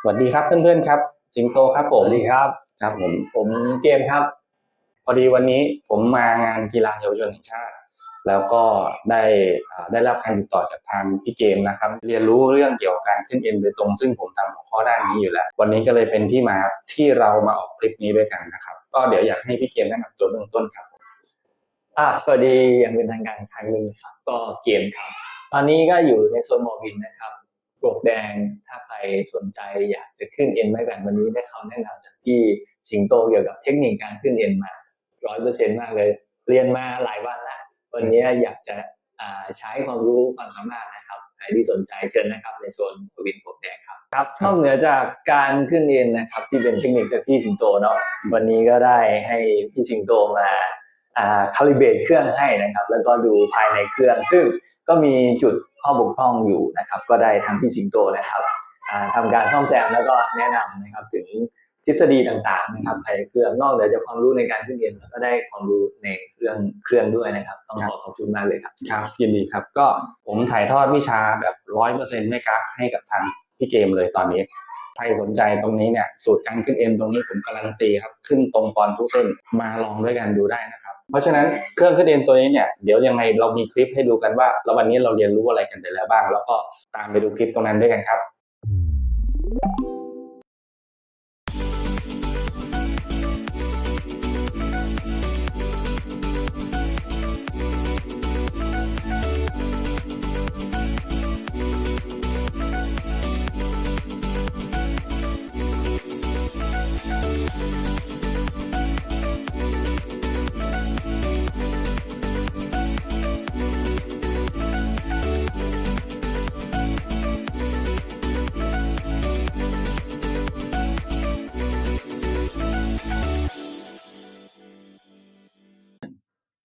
สวัสดีครับเพื่อนๆครับ สิงโตครับผมสวัสดีครับครับ ผมผมเกมครับ พอดีวันนี้ผมมางานกีฬาเยาวชนแห่งชาติ แล้วก็ได้อ่าได้รับการติดต่อจากทางพี่เกมนะครับ เรียนรู้เรื่องเกี่ยวกับการขึ้นเอ็นโดยตรง ซึ่งผมทำหัวข้อด้านนี้อยู่แล้ว วันนี้ก็เลยเป็นที่มาที่เรามาออกคลิปนี้ด้วยกันนะครับ ก็เดี๋ยวอยากให้พี่เกมแนะนำตัวเบื้องต้นครับอ่าสวัสดีอย่างเป็นทางการอีกครั้งหนึ่งครับ ก็เกมครับ ตอนนี้ก็อยู่ในโซนมอวินนะครับ ปลวกแดงถ้าใครสนใจอยากจะขึ้นเอ็นไม่แบ่งวันนี้ได้คำแนะนำจากที่สิงโตเกี่ยวกับเทคนิคการขึ้นเอ็นมาร้อยเปอร์เซ็นมากเลย เรียนมาหลายวันแล้ววันนี้อยากจะอ่าใช้ความรู้ความสามารถนะครับใครที่สนใจเชิญนะครับ ในโซนมอวินปลวกแดงครับครับนอกเหนือจากการขึ้นเอ็นนะครับ ที่เป็นเทคนิคจากพี่สิงโตเนาะวันนี้ก็ได้ให้พี่สิงโตมาอ่า คาลิเบรตเครื่องให้นะครับ แล้วก็ดูภายในเครื่อง ซึ่งก็มีจุดข้อบกพร่องอยู่นะครับ ก็ได้ทางพี่สิงโตนะครับอ่าทำการซ่อมแซมแล้วก็แนะนำนะครับถึงทฤษฎีต่างๆนะครับภายในเครื่องนอกเหนือจากความรู้ในการขึ้นเรียนแล้วก็ได้ความรู้ในเครื่องเครื่องด้วยนะครับ ต้องขอขอบคุณมากเลยครับครับยินดีครับ ก็ผมถ่ายทอดวิชาแบบร้อยเปอร์เซ็นต์ไม่กักให้กับทางพี่เกมเลยตอนนี้ใครสนใจตรงนี้เนี่ยสูตรการขึ้นเอ็นตรงนี้ผมการันตีครับ ขึ้นตรงปอนทุกเส้นมาลองด้วยกันดูได้นะครับ เพราะฉะนั้นเครื่องขึ้นเอ็นตัวนี้เนี่ยเดี๋ยวยังไงเรามีคลิปให้ดูกันว่าแล้ววันนี้เราเรียนรู้อะไรกันไปแล้วบ้าง แล้วก็ตามไปดูคลิปตรงนั้นด้วยกันครับ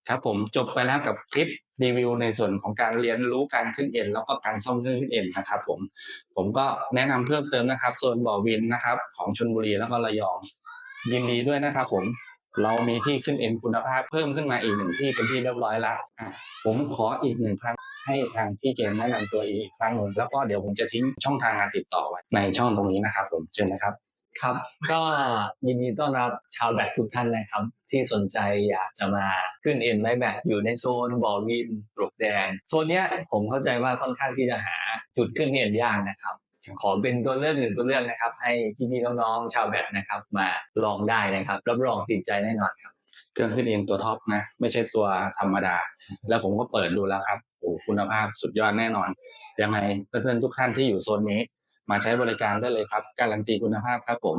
ครับผมจบไปแล้วกับคลิปรีวิวในส่วนของการเรียนรู้การขึ้นเอ็นแล้วก็การซ่อมเครื่องขึ้นเอ็นนะครับผมผมก็แนะนำเพิ่มเติมนะครับโซนบ่อวินนะครับ ของชลบุรีแล้วก็ระยองยินดีด้วยนะครับผมเรามีที่ขึ้นเอ็นคุณภาพเพิ่มขึ้นมาอีกหนึ่งที่เป็นที่เรียบร้อยแล้วอะผมขออีกหนึ่งครั้งให้ทางพี่เกมแนะนำตัวอีกครั้งหนึ่งแล้วก็เดี๋ยวผมจะทิ้งช่องทางการติดต่อไว้ในช่องตรงนี้นะครับผมเชิญนะครับ ครับก็ยินดีต้อนรับชาวแบดทุกท่านนะครับ ที่สนใจอยากจะมาขึ้นเอ็นไม้แบดอยู่ในโซนบ่อวินปลวกแดง โซนเนี้ยผมเข้าใจว่าค่อนข้างที่จะหาจุดขึ้นเอ็นยากนะครับขอเป็นตัวเลือกหนึ่งตัวเลือกนะครับ ให้พี่ๆน้องๆชาวแบดนะครับ มาลองได้นะครับ รับรองติดใจแน่นอนครับเครื่องขึ้นเองตัวท็อปนะ ไม่ใช่ตัวธรรมดา แล้วผมก็เปิดดูแล้วครับโอ้คุณภาพสุดยอดแน่นอนยังไงเพื่อนๆทุกท่านที่อยู่โซนนี้ มาใช้บริการได้เลยครับ การันตีคุณภาพครับผม